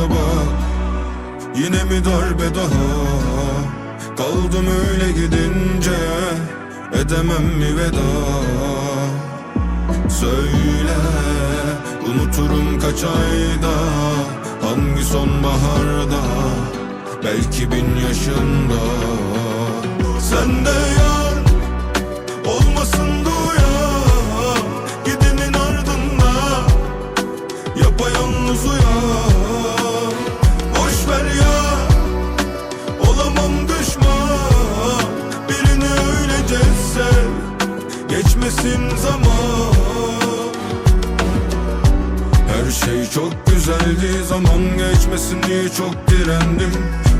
bak Yine mi darbe daha? Kaldım öyle gidince Edemem mi veda? Söyle Unuturum kaç ayda? Hangi sonbaharda? Belki bin yaşında. Sen de yar Olmasın duyan Gidenin ardında Yapayalnız uyan Geçmesin zaman. Her şey çok güzeldi Zaman geçmesin diye çok direndim.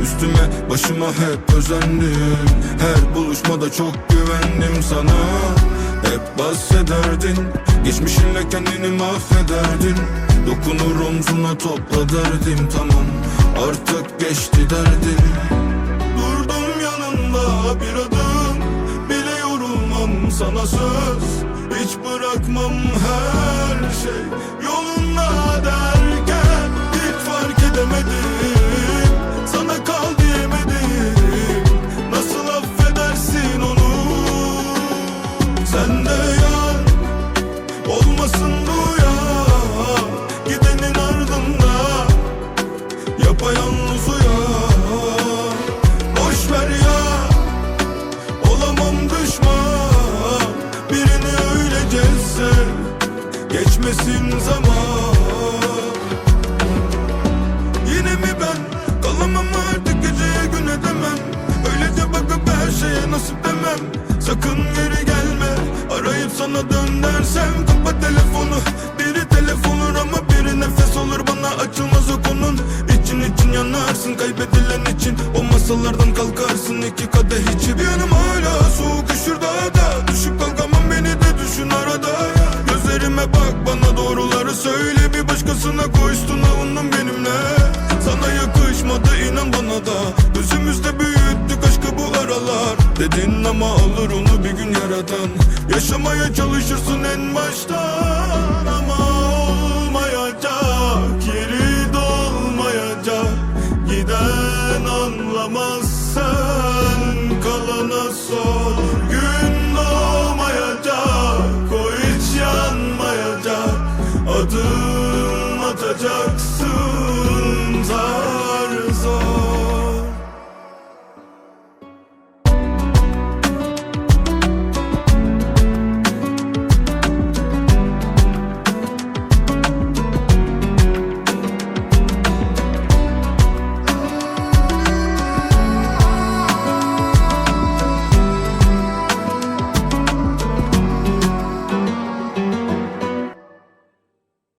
Üstüme başıma hep özendim. Her buluşmada çok güvendim sana. Hep bahsederdin Geçmişinle kendini mahvederdin. Dokunur omzuna topla derdim Tamam. Artık geçti derdin Durdum yanında bir adım Bile yorulmam sana söz Hiç bırakmam her şey. Yolunda derken Hiç fark edemedim. Sana kal diyemedim. Nasıl affedersin onu? Sen de yar Olmasın duyan Gidenin ardında Yapayalnız uyan Geçmesin zaman. Yine mi ben Kalamam artık geceye gün edemem? Öylece bakıp her şeye nasip demem. Sakın geri gelme Arayıp sana dön dersem. Kapat telefonu Biri telefonur ama biri nefes olur. Bana açılmaz o konun. İçin için yanarsın kaybedilen için. O masalardan kalkarsın iki kadeh içip. Yanım hala soğuk üşür daha sen bana da. Gözümüzde büyüttük aşkı bu aralar. Dedin ama alır onu bir gün yaratan Yaşamaya çalışırsın en baştan Ama olmayacak Yeri dolmayacak. Giden anlamaz sen Kalana sor. Gün doğmayacak O hiç yanmayacak. Adım atacak